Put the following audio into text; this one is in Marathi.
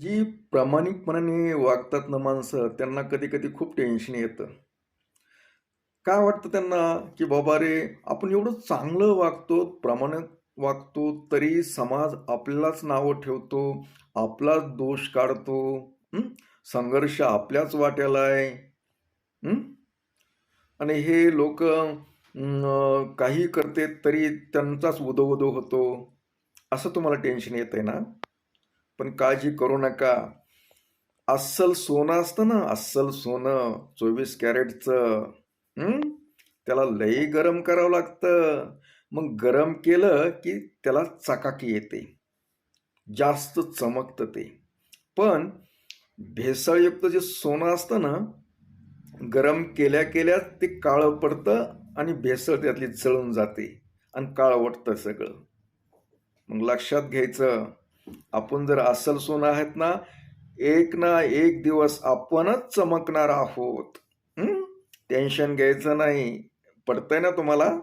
जी प्रामाणिकपणाने वागतात ना माणसं त्यांना कधी कधी खूप टेन्शन येतं. काय वाटतं त्यांना की बाबा रे आपण एवढं चांगलं वागतो प्रामाणिक वागतो तरी समाज आपल्यालाच नावं ठेवतो आपलाच दोष काढतो संघर्ष आपल्याच वाट्याला आहे. आणि हे लोक काही करते तरी त्यांचाच उदो उदो होतो. असं तुम्हाला टेन्शन येत आहे ना? पण काळजी करू नका. अस्सल सोनं असतं ना अस्सल सोनं चोवीस कॅरेटचं त्याला लई गरम करावं लागतं. मग गरम केलं की त्याला चकाकी येते. जास्त चमकतं ते. पण भेसळयुक्त जे सोनं असतं ना गरम केल्या केल्या ते काळं पडतं आणि भेसळ त्यातली जळून जाते. आणि काळवटतं सगळं. मग लक्षात घ्यायचं. आपण जर असल सोनं आहेत ना एक ना एक दिवस आपणच चमकणार आहोत. टेन्शन घ्यायचं नाही. पडतंय ना तुम्हाला?